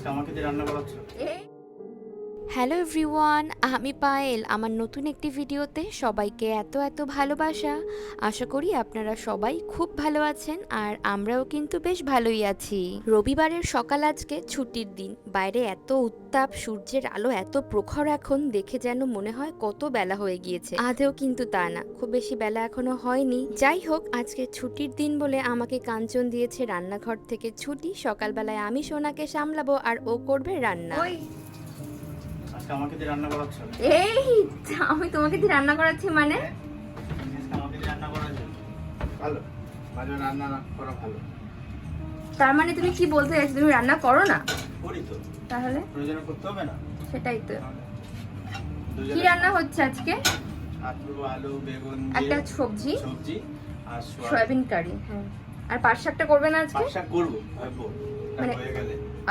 আজকে আমাকে দিয়ে রান্না করাচ্ছ? হ্যালো এভরিওয়ান আমি পায়েল। আমার নতুন একটি ভিডিওতে সবাইকে এত এত ভালোবাসা। আশা করি আপনারা সবাই খুব ভালো আছেন আর আমরাও কিন্তু বেশ ভালোই আছি। রবিবারের সকাল আজকে, ছুটির দিন। বাইরে এত উত্তাপ, সূর্যের আলো, এত প্রখর এখন, দেখে যেন মনে হয় কত বেলা হয়ে গিয়েছে। আদেও কিন্তু তা না। খুব বেশি বেলা এখনও হয়নি। যাই হোক, আজকে ছুটির দিন বলে আমাকে কাঞ্চন দিয়েছে রান্নাঘর থেকে ছুটি। সকালবেলায় আমি সোনাকে সামলাবো আর ও করবে রান্না। আজকে আমাকে যে রান্না করাচ্ছ এই আমি তোমাকে দিয়ে রান্না করাচ্ছি মানে? আজকে আমাকে যে রান্না করাচ্ছ ভালো। মাঝে রান্না করা ভালো। তার মানে তুমি কি বলতে চাইছো তুমি রান্না করো না? করি তো। তাহলে? প্রয়োজনে করতে হবে না? সেটাই তো। কি রান্না হচ্ছে আজকে? আলু আলু বেগুন একটা সবজি। সবজি আর সোয়াবিন সয়াবিন কারি হ্যাঁ। আর পাট শাকটা করবে না আজকে? পাক শাক করব ভাববো। মানে-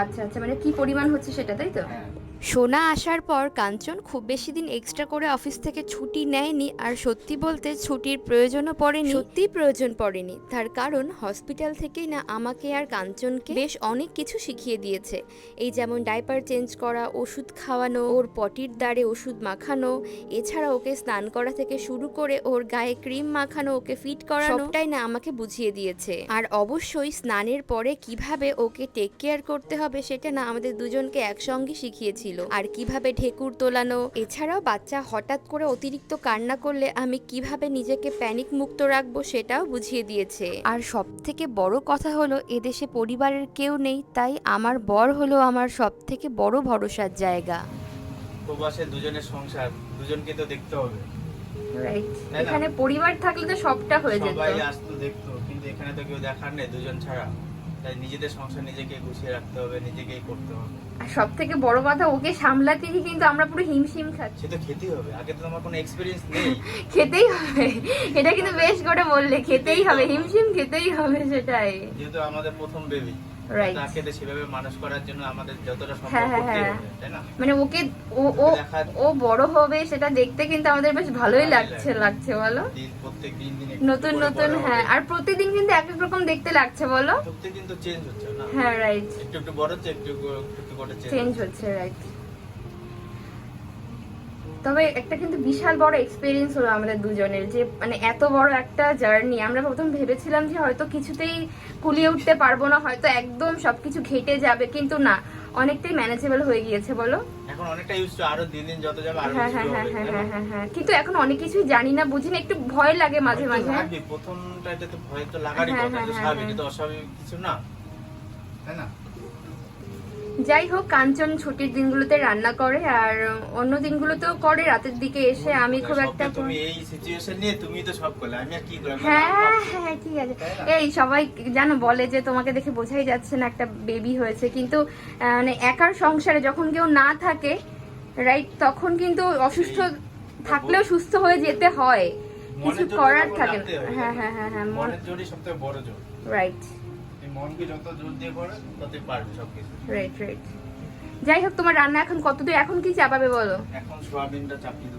আচ্ছা আচ্ছা মানে কি পরিমাণ হচ্ছে সেটা তাই তো? হ্যাঁ। সোনা আসার পর কাঞ্চন খুব বেশি দিন এক্সট্রা করে অফিস থেকে ছুটি নেয়নি আর সত্যি বলতে ছুটির প্রয়োজনও পড়েনি। সত্যি প্রয়োজন পড়েনি। তার কারণ হসপিটাল থেকেই না আমাকে আর কাঞ্চনকে বেশ অনেক কিছু শিখিয়ে দিয়েছে। এই যেমন ডাইপার চেঞ্জ করা, ওষুধ খাওয়ানো, ওর পটির দ্বারে ওষুধ মাখানো, এছাড়া ওকে স্নান করা থেকে শুরু করে ওর গায়ে ক্রিম মাখানো, ওকে ফিট করা সবটাই না আমাকে বুঝিয়ে দিয়েছে। আর অবশ্যই স্নানের পরে কীভাবে ওকে টেক কেয়ার করতে হবে সেটা না আমাদের দুজনকে একসঙ্গে শিখিয়েছিল আর কীভাবে ঢেকুর তোলানো? এছাড়াও বাচ্চা হঠাৎ করে অতিরিক্ত কান্না করলে আমি কীভাবে নিজেকে প্যানিক মুক্ত রাখব সেটাও বুঝিয়ে দিয়েছে। আর সব থেকে বড় কথা হলো এদেশে পরিবারের কেউ নেই তাই আমার বর হলো আমার সব থেকে বড় ভরসার জায়গা। প্রবাসে দুজনের সংসার দুজনকে তো দেখতে হবে। রাইট এখানে পরিবার থাকলে তো সবটা হয়ে যেত। সবাই আসতো দেখতো কিন্তু এখানে তো কেউ দেখার নেই দুজন ছাড়া। তাই নিজেদের সংসার নিজেকে গুছিয়ে রাখতে হবে নিজেকেই করতে হবে। আর সব থেকে বড় কথা ওকে সামলাতে গিয়ে কিন্তু আমরা পুরো হিমশিম খাচ্ছি। সে তো খেতেই হবে আগে তো তোমার কোনো এক্সপিরিয়েন্স নেই। খেতেই হবে এটা কিন্তু বেশ করে বললে খেতেই হবে হিমশিম খেতেই হবে সেটাই। যেহেতু আমাদের প্রথম বেবি তাকে সেভাবে মানুষ করার জন্য আমাদের যতটা সম্ভব হ্যাঁ, হ্যাঁ, করতে হ্যাঁ। হবে তাই না? মানে ওকে ও ও ও বড় হবে সেটা দেখতে কিন্তু আমাদের বেশ ভালোই লাগছে লাগছে। বলো? নতুন নতুন হ্যাঁ আর প্রতিদিন কিন্তু এক এক রকম দেখতে লাগছে বলো? প্রত্যেকদিন তো চেঞ্জ হচ্ছে না? হ্যাঁ রাইট একটু একটু বড় হচ্ছে একটু চেঞ্জ হচ্ছে রাইট তবে একটা কিন্তু বিশাল বড় এক্সপিরিয়েন্স হলো আমাদের দুজনের যে মানে এত বড় একটা জার্নি আমরা প্রথম ভেবেছিলাম যে হয়তো কিছুতেই কুলিয়ে উঠতে পারব না হয়তো একদম সবকিছু ঘেটে যাবে কিন্তু না অনেকটাই ম্যানেজেবল হয়ে গিয়েছে বলো? এখন অনেকটা ইউজ টু আরও দিন দিন যত যাবে আরও হ্যাঁ হ্যাঁ হ্যাঁ হ্যাঁ হ্যাঁ হ্যাঁ হ্যাঁ। কিন্তু এখন অনেক কিছুই জানি না বুঝি না একটু ভয় লাগে মাঝে মাঝে। প্রথমটা এটা তো ভয় তো লাগারই হ্যাঁ, কথা স্বাভাবিক। অস্বাভাবিক কিছু না তাই না? যাই হোক কাঞ্চন ছুটির দিনগুলোতে রান্না করে আর অন্য দিনগুলোতেও করে রাতের দিকে এসে আমি খুব একটা তুমি এই সিচুয়েশন নিয়ে তুমি তো সব করলে। আমি আর কি করলাম? হ্যাঁ হ্যাঁ ঠিক আছে। এই সবাই জানো বলে যে তোমাকে দেখে বোঝাই যাচ্ছে না একটা বেবি হয়েছে। কিন্তু মানে একার সংসারে যখন কেউ না থাকে রাইট তখন কিন্তু অসুস্থ থাকলেও সুস্থ হয়ে যেতে হয়। কিছু করার থাকে না। হ্যাঁ। হ্যাঁ হ্যাঁ হ্যাঁ রাইট মনকে যত জোর দিয়ে করে ততই পারবে সবকিছু। রাইট রাইট যাই হোক তোমার রান্না এখন কতদূর? এখন কি চাপাবে বলো? এখন সোয়াবিনটা চাপিয়ে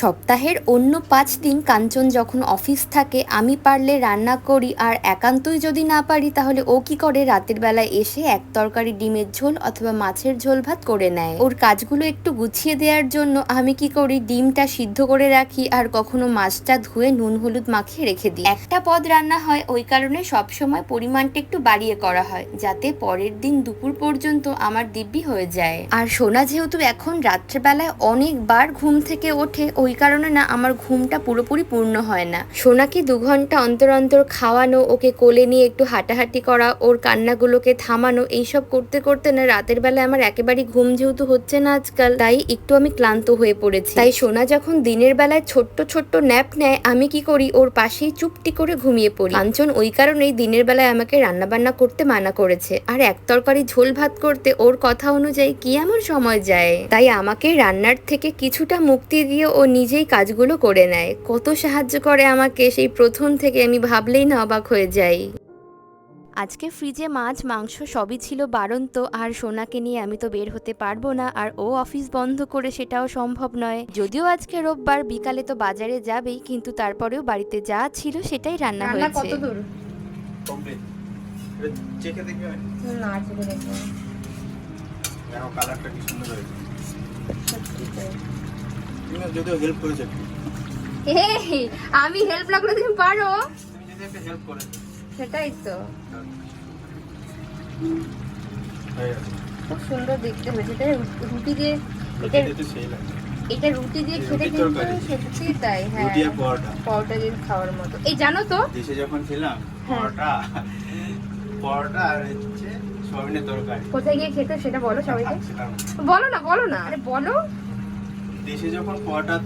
সপ্তাহের অন্য পাঁচ দিন কাঞ্চন যখন অফিস থাকে, আমি পারলে রান্না করি আর একান্তই যদি না পারি, তাহলে ও কি করে? রাতের বেলায় এসে এক তরকারি ডিমের ঝোল অথবা মাছের ঝোল ভাত করে নেয়। ওর কাজগুলো একটু গুছিয়ে দেওয়ার জন্য আমি কি করি? ডিমটা সিদ্ধ করে রাখি আর কখনো মাছটা ধুয়ে নুন হলুদ মাখিয়ে রেখে দিই। একটা পদ রান্না হয়, ওই কারণে সবসময় পরিমাণটা একটু বাড়িয়ে করা হয়, যাতে পরের দিন দুপুর পর্যন্ত আমার দিব্যি হয়ে যায়। আর সোনা যেহেতু এখন রাত্রেবেলায় অনেকবার ঘুম থেকে ওঠে, ওই কারণে না আমার ঘুমটা পুরোপুরি পূর্ণ হয় না। সোনাকে দু ঘণ্টা অন্তর অন্তর খাওয়ানো, ওকে কোলে নিয়ে একটু হাঁটাহাঁটি করা, ওর কান্নাগুলোকে থামানো, এইসব করতে করতে না রাতের বেলায় আমার একেবারেই ঘুম যেহেতু হচ্ছে না আজকাল, তাই একটু আমি ক্লান্ত হয়ে পড়েছি। তাই সোনা যখন দিনের বেলায় ছোট্ট ছোট্ট ন্যাপ নেয়, আমি কি করি, ওর পাশেই চুপটি করে ঘুমিয়ে পড়ি। কাঞ্চন ওই কারণেই দিনের বেলায় আমাকে রান্না বান্না করতে মানা করেছে। আর এক তরকারি ঝোল ভাত করতে ওর কথা অনুযায়ী কি এমন সময় যায়? তাই আমাকে রান্নার থেকে কিছুটা মুক্তি দিয়ে ও নিজেই কাজগুলো করে নেয়। কত সাহায্য করে আমাকে সেই প্রথম থেকে আমি ভাবলেই না অবাক হয়ে যাই। আজকে ফ্রিজে মাছ মাংস সবই ছিল বারন্ত আর সোনাকে নিয়ে আমি তো বের হতে পারব না আর ও অফিস বন্ধ করে সেটাও সম্ভব নয়। যদিও আজকে রোববার বিকালে তো বাজারে যাবেই কিন্তু তারপরেও বাড়িতে যা ছিল সেটাই রান্না রান্না হয়েছে। কত দূর? কমপ্লিট। চেখে দেখবে না চেপে দেখব দেখো কালারটা কি সুন্দর হয়েছে? যদিও হেল্প করেছ। একটু। আমি হেল্প তুমি পারো। তুমি করেছ সেটাই তো। খুব সুন্দর দেখতে হয়েছে এটা রুটি দিয়ে এটা এটা রুটি দিয়ে খেতে কিন্তু সত্যি তাই হ্যাঁ। রুটি আর পরোটা। পরোটা দিয়ে খাওয়ার মতো। এই জানো তো দেশে যখন ছিলাম হ্যাঁ। পরোটা পরোটা আর হচ্ছে সয়াবিনের তরকারি। কোথায় গিয়ে খেতে সেটা বলো সবাইকে। বলো না বলো না। আরে বলো। দেশে যখন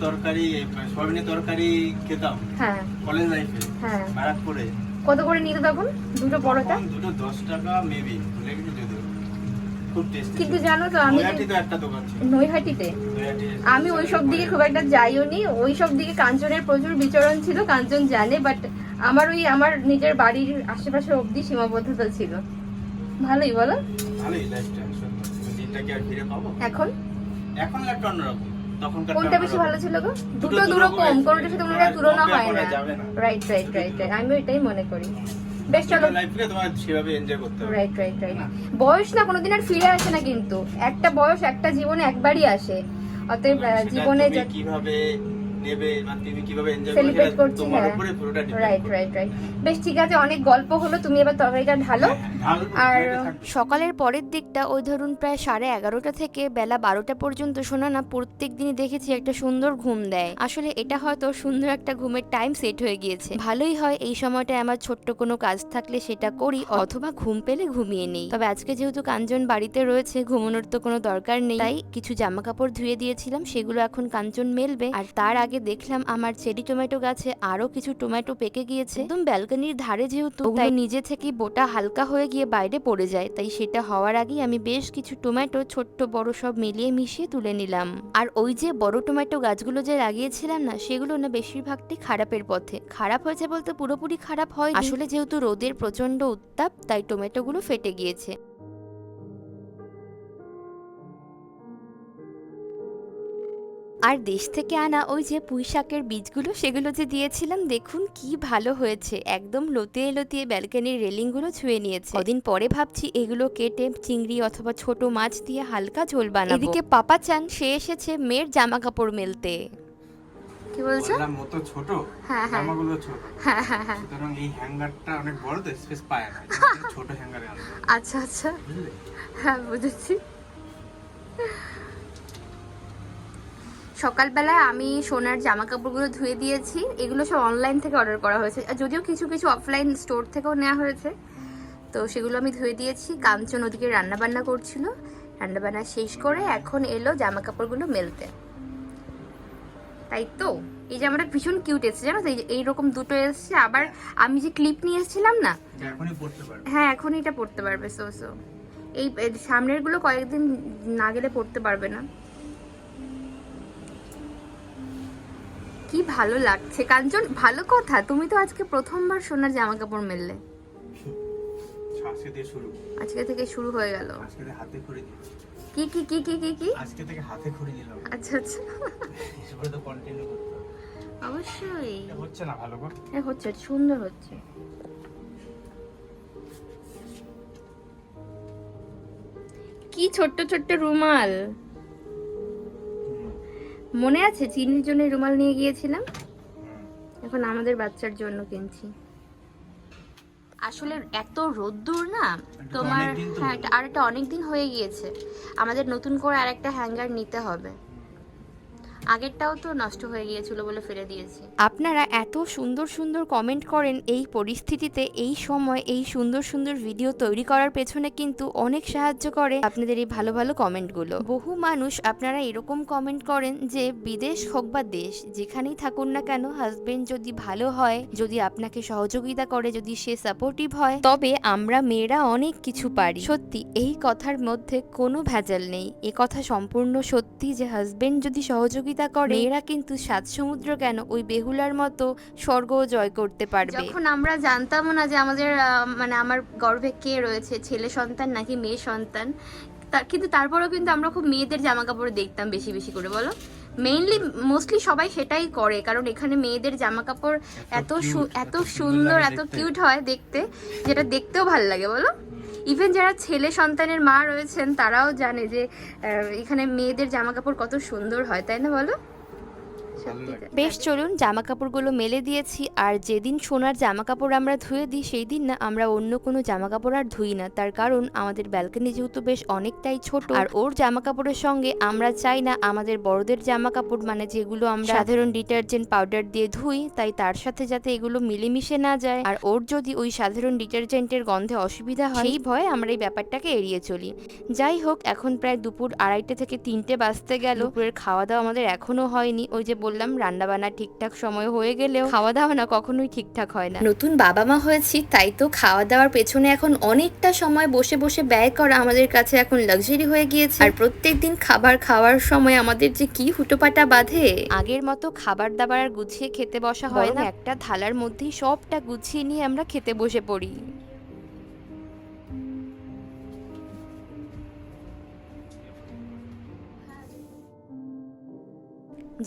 তরকারি সয়াবিনের তরকারি খেতাম হ্যাঁ। কলেজ লাইফে হ্যাঁ। কত করে নিত তখন? দুটো পরোটা? দুটো দশ টাকা মেবি ভুলে গেছি যদিও কিন্তু জানো তো আমি নৈহাটিতে আমি ওই সব দিকে খুব একটা যাইও নি ওই সব দিকে কাঞ্চনের প্রচুর বিচরণ ছিল কাঞ্চন জানে বাট আমার ওই আমার নিজের বাড়ির আশেপাশে অবধি সীমাবদ্ধতা ছিল। ভালোই বলো? ভালোই লাইফটা দিনটা কি আর ফিরে পাবো? এখন? এখন একটা অন্যরকম। কোনটা বেশি ভালো ছিল গো? দুটো দুটো কম কোনটার সাথে কোনটা তুলনা হয় না। রাইট রাইট রাইট রাইট আমি এটাই মনে করি। বেশ চলো। লাইফকে তোমার সেভাবে এনজয় করতে হবে। রাইট রাইট রাইট বয়স না কোনোদিন আর ফিরে আসে না কিন্তু। একটা বয়স একটা জীবনে একবারই আসে। অতএব জীবনে কীভাবে নেবে বা তুমি কীভাবে এনজয় সেলিব্রেট করছি তোমার হ্যাঁ। উপরে পুরোটা রাইট রাইট রাইট বেশ ঠিক আছে অনেক গল্প হলো তুমি এবার তরকারিটা ঢালো। হ্যাঁ, আর- সকালের পরের দিকটা ওই ধরুন প্রায় সাড়ে এগারোটা থেকে বেলা বারোটা পর্যন্ত শোনা না প্রত্যেক দিনই দেখেছি একটা সুন্দর ঘুম দেয়। আসলে এটা হয়তো সুন্দর একটা ঘুমের টাইম সেট হয়ে গিয়েছে। ভালোই হয় এই সময়টায় আমার ছোট্ট কোনো কাজ থাকলে সেটা করি অথবা ঘুম পেলে ঘুমিয়ে নেই। তবে আজকে যেহেতু কাঞ্চন বাড়িতে রয়েছে ঘুমানোর তো কোনো দরকার নেই তাই কিছু জামা কাপড় ধুয়ে দিয়েছিলাম সেগুলো এখন কাঞ্চন মেলবে আর তার আগে দেখলাম আমার চেরি টমেটো গাছে আরও কিছু টমেটো পেকে গিয়েছে। একদম ব্যালকনির ধারে যেহেতু তাই নিজে থেকেই বোটা হালকা হয়ে গিয়ে বাইরে পড়ে যায়। তাই সেটা হওয়ার আগেই আমি বেশ কিছু টমেটো ছোট্ট বড় সব মিলিয়ে মিশিয়ে তুলে নিলাম। আর ওই যে বড় টমেটো গাছগুলো যে লাগিয়েছিলাম না সেগুলো না বেশিরভাগটি খারাপের পথে। খারাপ হয়েছে বলতে পুরোপুরি খারাপ হয় আসলে যেহেতু রোদের প্রচণ্ড উত্তাপ তাই টমেটোগুলো ফেটে গিয়েছে। আর দেশ থেকে আনা ওই যে পুঁই শাকের বীজগুলো সেগুলো যে দিয়েছিলাম দেখুন কি ভালো হয়েছে। একদম লতিয়ে লতিয়ে ব্যালকনির রেলিংগুলো ছুঁয়ে নিয়েছে। কদিন পরে ভাবছি এগুলো কেটে চিংড়ি অথবা ছোট মাছ দিয়ে হালকা ঝোল বানাবো। এদিকে পাপা চান সে এসেছে মেয়ের জামা কাপড় মেলতে। কি বলছো? মতো ছোট? হ্যাঁ, হ্যাঁ। জামাগুলো ছোট? হ্যাঁ হ্যাঁ হ্যাঁ। সুতরাং এই হ্যাঙ্গারটা অনেক বড় তো স্পেস পায় না। ছোট হ্যাঙ্গারে আচ্ছা আচ্ছা। হ্যাঁ বুঝেছি। সকালবেলায় আমি সোনার জামা কাপড়গুলো ধুয়ে দিয়েছি। এগুলো সব অনলাইন থেকে অর্ডার করা হয়েছে। আর যদিও কিছু কিছু অফলাইন স্টোর থেকেও নেওয়া হয়েছে। তো সেগুলো আমি ধুয়ে দিয়েছি। কাঞ্চন ওদিকে রান্নাবান্না করছিল। রান্না বান্না শেষ করে এখন এলো জামা কাপড়গুলো মেলতে। তাই তো? এই জামাটা ভীষণ কিউট এসেছে। জানো তো এইরকম দুটো এসেছে। আবার আমি যে ক্লিপ নিয়ে এসেছিলাম না? হ্যাঁ এখন এটা পড়তে পারবে। সো সো এই এর সামনেরগুলো কয়েকদিন না গেলে পড়তে পারবে না। কি ভালো লাগছে? কাঞ্চন ভালো কথা। তুমি তো আজকে প্রথমবার সোনার জামা কাপড় মেললে। আজকে দিয়ে শুরু। আজকে থেকে শুরু হয়ে গেল। আজকে হাতে কি কি কি কি কি কি? আজকে থেকে হাতে আচ্ছা আচ্ছা। এসবে তো কন্টিনিউ করতে অবশ্যই। এটা হচ্ছে না ভালো করে হ্যাঁ হচ্ছে সুন্দর হচ্ছে। কি ছোট্ট ছোট্ট রুমাল? মনে আছে? চিনির জন্য রুমাল নিয়ে গিয়েছিলাম। এখন আমাদের বাচ্চার জন্য কিনছি। আসলে এত রোদ্দুর না? তোমার হ্যাঁ আর একটা অনেক দিন হয়ে গিয়েছে। আমাদের নতুন করে আর একটা হ্যাঙ্গার নিতে হবে। আগেরটাও তো নষ্ট হয়ে গিয়েছিল বলে ফেলে দিয়েছি। আপনারা এত সুন্দর সুন্দর কমেন্ট করেন এই পরিস্থিতিতে, এই সময় এই সুন্দর সুন্দর ভিডিও তৈরি করার পেছনে কিন্তু অনেক সাহায্য করে আপনাদের এই ভালো ভালো কমেন্টগুলো বহু মানুষ আপনারা এরকম কমেন্ট করেন যে, বিদেশ হোক বা দেশ, যেখানেই থাকুন না কেন হাজবেন্ড যদি ভালো হয়, যদি আপনাকে সহযোগিতা করে, যদি সে সাপোর্টিভ হয়, তবে আমরা মেয়েরা অনেক কিছু পারি। সত্যি, এই কথার মধ্যে কোনো ভেজাল নেই। এ কথা সম্পূর্ণ সত্যি যে হাজবেন্ড যদি সহযোগিতা করে। মেয়েরা কিন্তু সাত সমুদ্র কেন ওই বেহুলার মতো স্বর্গ জয় করতে পারবে? যখন আমরা জানতাম না যে আমাদের মানে আমার গর্ভে কে রয়েছে ছেলে সন্তান নাকি মেয়ে সন্তান তা- কিন্তু তারপরেও কিন্তু আমরা খুব মেয়েদের জামা কাপড় দেখতাম বেশি বেশি করে বলো? মেইনলি মোস্টলি সবাই সেটাই করে কারণ এখানে মেয়েদের জামা কাপড় এত সু- এত সুন্দর এত কিউট হয় দেখতে যেটা দেখতেও ভালো লাগে বলো ইভেন যারা ছেলে সন্তানের মা রয়েছেন তারাও জানে যে এখানে মেয়েদের জামা কাপড় কত সুন্দর হয় তাই না বলো। বেশ, চলুন জামা কাপড়গুলো মেলে দিয়েছি, আর যেদিন সোনার জামা কাপড় আমরা ধুয়ে দিই, সেই দিন না আমরা অন্য কোনো জামা কাপড় আর ধুই না। তার কারণ আমাদের ব্যালকনি যেহেতু বেশ অনেকটাই ছোট, আর ওর জামা কাপড়ের সঙ্গে আমরা চাই না আমাদের বড়দের জামা কাপড় মানে যেগুলো আমরা সাধারণ ডিটারজেন্ট পাউডার দিয়ে ধুই, তাই তার সাথে যাতে এগুলো মিলেমিশে না যায়। আর ওর যদি ওই সাধারণ ডিটারজেন্টের গন্ধে অসুবিধা হয়, সেই ভয়ে আমরা এই ব্যাপারটাকে এড়িয়ে চলি। যাই হোক, এখন প্রায় দুপুর আড়াইটে থেকে তিনটে বাজতে গেল। দুপুরের খাওয়া দাওয়া আমাদের এখনও হয়নি। ওই যে বললাম রান্না বান্না ঠিকঠাক সময় হয়ে গেলেও খাওয়া দাওয়া না কখনোই ঠিকঠাক হয় না। নতুন বাবা মা হয়েছি তাই তো খাওয়া দাওয়ার পেছনে এখন অনেকটা সময় বসে বসে ব্যয় করা আমাদের কাছে এখন লাক্সারি হয়ে গিয়েছে। আর প্রত্যেকদিন খাবার খাওয়ার সময় আমাদের যে কি হুটোপাটা বাঁধে। আগের মতো খাবার দাবার আর গুছিয়ে খেতে বসা হয় না। একটা থালার মধ্যেই সবটা গুছিয়ে নিয়ে আমরা খেতে বসে পড়ি।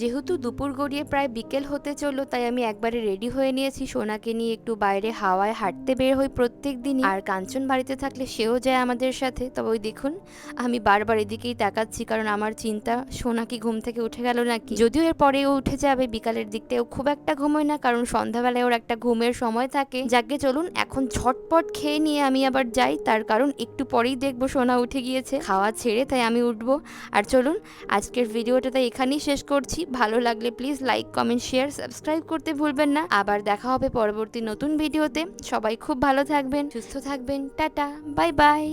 যেহেতু দুপুর গড়িয়ে প্রায় বিকেল হতে চলল, তাই আমি একবারে রেডি হয়ে নিয়েছি। সোনাকে নিয়ে একটু বাইরে হাওয়ায় হাঁটতে বের হই প্রত্যেক দিনই। আর কাঞ্চন বাড়িতে থাকলে সেও যায় আমাদের সাথে। তবে ওই দেখুন, আমি বারবার এদিকেই তাকাচ্ছি, কারণ আমার চিন্তা, সোনা কি ঘুম থেকে উঠে গেল নাকি? যদিও এর পরে ও উঠে যাবে, বিকালের দিকটা ও খুব একটা ঘুমোয় না, কারণ সন্ধ্যাবেলায় ওর একটা ঘুমের সময় থাকে। যাকে চলুন, এখন ঝটপট খেয়ে নিয়ে আমি আবার যাই। তার কারণ একটু পরেই দেখব সোনা উঠে গিয়েছে। খাওয়া ছেড়ে তাই আমি উঠবো। আর চলুন, আজকের ভিডিওটা তাই এখানেই শেষ করছি। ভালো লাগলে please like comment share subscribe করতে ভুলবেন না। আবার দেখা হবে পরবর্তী নতুন ভিডিওতে। সবাই খুব ভালো থাকবেন, সুস্থ থাকবেন। Tata bye bye